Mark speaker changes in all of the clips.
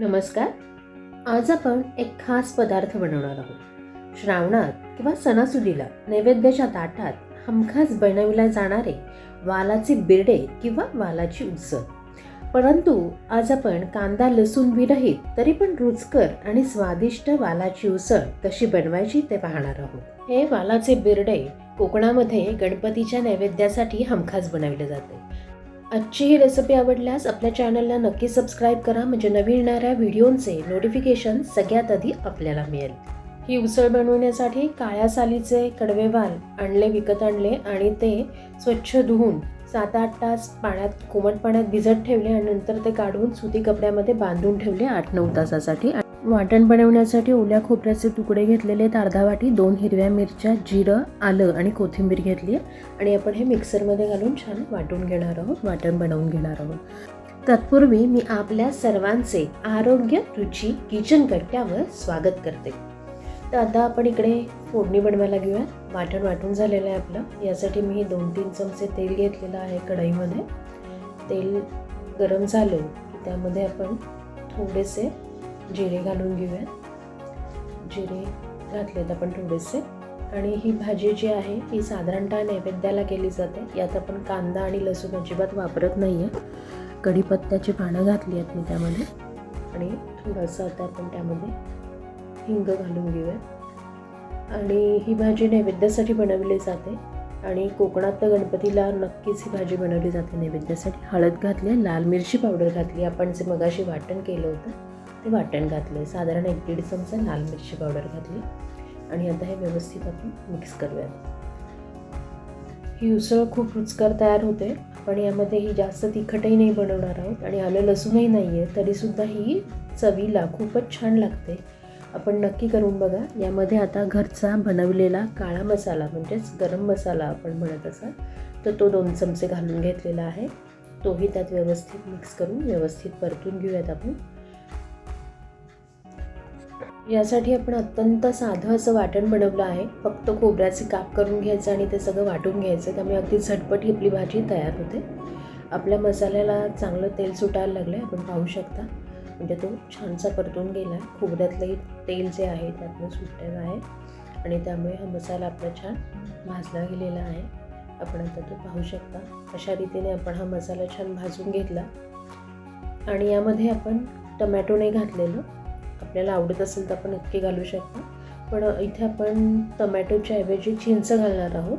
Speaker 1: नमस्कार. आज आपण एक खास पदार्थ बनवणार आहोत. श्रावणात किंवा सणासुदीला नैवेद्याच्या ताटात हमखास बनविल्या जाणारे वालाचे बिरडे किंवा वालाची उसळ. परंतु आज आपण कांदा लसूण विरहित तरी पण रुचकर आणि स्वादिष्ट वालाची उसळ कशी बनवायची ते पाहणार आहोत. हे वालाचे बिरडे कोकणामध्ये गणपतीच्या नैवेद्यासाठी हमखास बनवले जाते. आजची ही रेसिपी आवडल्यास आपल्या चॅनलला नक्की सबस्क्राईब करा. म्हणजे नवीन येणाऱ्या व्हिडिओंचे नोटिफिकेशन सगळ्यात आधी आपल्याला मिळेल. ही उसळ बनवण्यासाठी काळ्या सालीचे कडवे वाल आणले विकत आणले आणि ते स्वच्छ धुवून सात आठ तास पाण्यात कोमट पाण्यात भिजत ठेवले आणि नंतर ते काढून सुती कपड्यामध्ये बांधून ठेवले आठ नऊ तासासाठी. वाटण बनवण्यासाठी ओल्या खोबऱ्याचे तुकडे घेतलेले आहेत. अर्धा वाटी दोन हिरव्या मिरच्या जिरं आलं आणि कोथिंबीर घेतली आहे. आणि आपण हे मिक्सरमध्ये घालून छान वाटून घेणार आहोत वाटण बनवून घेणार आहोत. तत्पूर्वी मी आपल्या सर्वांचे आरोग्य रुची किचन कट्ट्यावर स्वागत करते. तर आता आपण इकडे फोडणी बनवायला घेऊया वाटण वाटून झालेलं आहे आपलं. यासाठी मी दोन तीन चमचे तेल घेतलेलं आहे कढईमध्ये. तेल गरम झालं की त्यामध्ये आपण थोडेसे जिरे घालून घेऊयात जिरे घातलेत आपण थोडेसे. आणि ही भाजी जी आहे ही साधारणतः नैवेद्याला केली जाते. यात आपण कांदा आणि लसूण अजिबात वापरत नाही आहे कढीपत्त्याची पानं घातली आहेत मी त्यामध्ये. आणि थोडंसं आता आपण त्यामध्ये हिंग घालून घेऊया. आणि ही भाजी नैवेद्यासाठी बनवली जाते. आणि कोकणात तर गणपतीला नक्कीच ही भाजी बनवली जाते नैवेद्यासाठी. हळद घातली आहे लाल मिरची पावडर घातली आपण जे मगाशी वाटण केलं होतं ते वाटण घातलं आहे साधारण एक दीड चमचा लाल मिरची पावडर घातली आणि आता हे व्यवस्थित आपण मिक्स करूयात. ही उसळ खूप रुचकर तयार होते पण यामध्ये ही जास्त तिखटही नाही बनवणार आहोत आणि आलं लसूणही नाही आहे तरीसुद्धा ही चवीला खूपच छान लागते. आपण नक्की करून बघा. यामध्ये आता घरचा बनवलेला काळा मसाला म्हणजेच गरम मसाला आपण म्हणत असाल तर तो दोन चमचे घालून घेतलेला आहे. तोही त्यात व्यवस्थित मिक्स करून व्यवस्थित परतून घेऊयात आपण. यासाठी आपण अत्यंत साधं असं वाटण बनवलं आहे. फक्त खोबऱ्याचे काप करून घ्यायचं आणि ते सगळं वाटून घ्यायचं. त्यामुळे अगदी झटपट ही आपली भाजी तयार होते. आपल्या मसाल्याला चांगलं तेल सुटायला लागलं आहे आपण पाहू शकता. म्हणजे तो छानसा परतून गेला आहे खोबऱ्यातलंही तेल जे आहे त्यातनं सुटलेलं आहे. आणि त्यामुळे हा मसाला आपला छान भाजला गेलेला आहे. आपण आता तो पाहू शकता. अशा रीतीने आपण हा मसाला छान भाजून घेतला. आणि यामध्ये आपण टमॅटो नाही घातलेलं आपल्याला आवडत असेल तर आपण नक्की घालू शकता. पण इथे आपण टमॅटोच्या ऐवजी चिंच घालणार आहोत.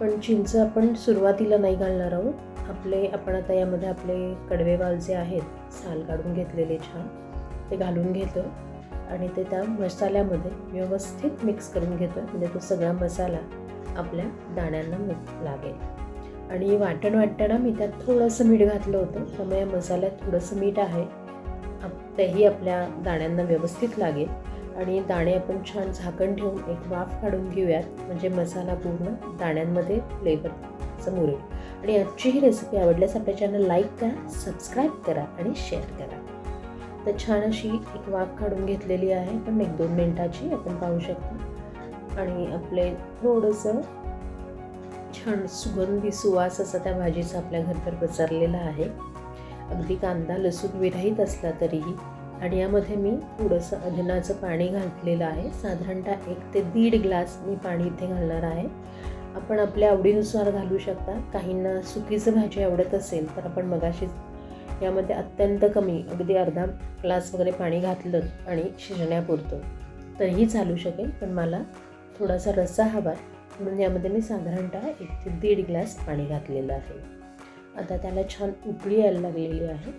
Speaker 1: पण चिंच आपण सुरुवातीला नाही घालणार आहोत. आपले आपण आता यामध्ये आपले कडवेवाल जे आहेत साल काढून घेतलेले छान ते घालून घेतो. आणि ते त्या मसाल्यामध्ये व्यवस्थित मिक्स करून घेतो. म्हणजे तो सगळा मसाला आपल्या दाण्यांना लागेल. आणि वाटण वाटताना मी त्यात थोडंसं मीठ घातलं होतं. त्यामुळे या मसाल्यात थोडंसं मीठ आहे. तेही आपल्या दाण्यांना व्यवस्थित लागेल. आणि दाणे आपण छान झाकण ठेवून एक वाफ काढून घेऊयात. म्हणजे मसाला पूर्ण दाण्यांमध्ये फ्लेवर मुरेल आणि आजची ही रेसिपी आवडल्यास आपल्या चॅनल लाईक करा सबस्क्राईब करा आणि शेअर करा. तर छान अशी एक वाफ काढून घेतलेली आहे. पण एक दोन मिनटाची आपण पाहू शकतो. आणि आपले थोडंसं छान सुगंधी सुवास असा त्या भाजीचा आपल्या घरभर पसरलेला आहे. अगदी कांदा लसूण विरहित असला तरीही. आणि यामध्ये मी थोडंसं अजनाचं पाणी घातलेलं आहे. साधारणतः एक ते दीड ग्लास मी पाणी इथे घालणार आहे. आपण आपल्या आवडीनुसार घालू शकता. काहींना सुकीचं भाजी आवडत असेल तर आपण मगाशीच यामध्ये अत्यंत कमी अगदी अर्धा ग्लास वगैरे पाणी घातलं आणि शिजण्यापुरतं. तरीही चालू शकेल पण मला थोडासा रस्सा हवा म्हणून यामध्ये मी साधारणतः एक ते दीड ग्लास पाणी घातलेलं आहे. आता त्याला छान उकळी यायला लागलेली आहे.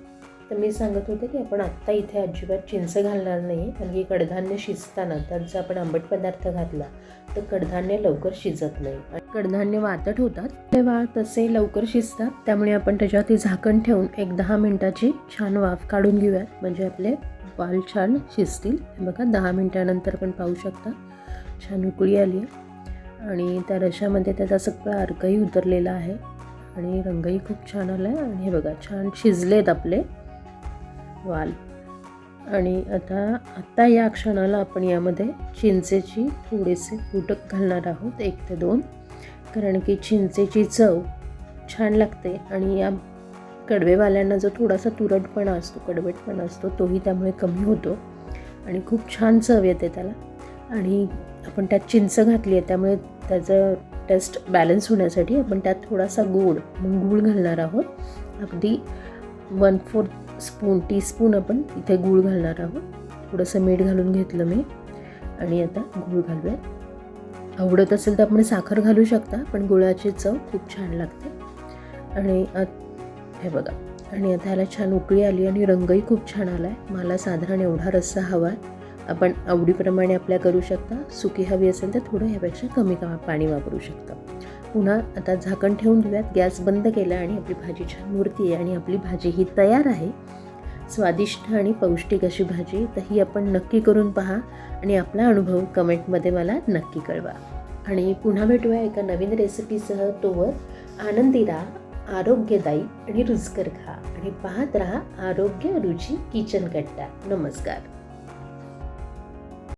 Speaker 1: तर मी सांगत होते की आपण आत्ता इथे अजिबात चिंच घालणार नाही कारण की कडधान्य शिजताना त्यात जर आपण आंबट पदार्थ घातला तर कडधान्य लवकर शिजत नाही. आणि कडधान्य वातट होतात तेव्हा तसे लवकर शिजतात. त्यामुळे आपण त्याच्यावरती झाकण ठेवून एक दहा मिनटाची छान वाफ काढून घेऊयात. म्हणजे आपले वाल छान शिजतील. बघा दहा मिनटानंतर पण पाहू शकता. छान उकळी आली आहे. आणि त्या रशामध्ये त्याचा सगळा अर्कही उतरलेला आहे. आणि रंगही खूप छान आला आहे आणि हे बघा छान शिजलेत आपले वाल. आणि आता आत्ता या क्षणाला आपण यामध्ये चिंचेची थोडेसे फुटक घालणार आहोत एक ते दोन. कारण की चिंचेची चव छान लागते आणि या कडवेवाल्यांना जो थोडासा तुरटपणा असतो कडवटपणा असतो तोही त्यामुळे कमी होतो. आणि खूप छान चव येते त्याला. आणि आपण त्यात चिंच घातली आहे त्यामुळे त्याचं टेस्ट बॅलन्स होण्यासाठी आपण त्यात थोडासा गूळ मग गूळ घालणार आहोत. अगदी वन फोर्थ स्पून टीस्पून आपण इथे गूळ घालणार आहोत. थोडंसं मीठ घालून घेतलं मी. आणि आता गूळ घालूया. आवडत असेल तर आपण साखर घालू शकता पण गुळाची चव खूप छान लागते. आणि आत- हे बघा. आणि आता ह्याला छान उकळी आली आणि रंगही खूप छान आला आहे मला साधारण एवढा रस्सा हवा आहे आपण आवडीप्रमाणे आपल्या करू शकता. सुकी हवी असेल तर थोडं ह्यापेक्षा कमी का पाणी वापरू शकता. पुन्हा आता झाकण ठेवून देऊयात गॅस बंद केला आणि आपली भाजी छान मूर्ती आहे आणि आपली भाजी ही तयार आहे. स्वादिष्ट आणि पौष्टिक अशी भाजी. तर ही आपण नक्की करून पहा आणि आपला अनुभव कमेंटमध्ये मला नक्की कळवा. आणि पुन्हा भेटूया एका नवीन रेसिपीसह. तोवर आनंदी राहा आरोग्यदायी आणि रुचकर खा आणि पाहत राहा आरोग्य रुची किचन कट्टा. नमस्कार.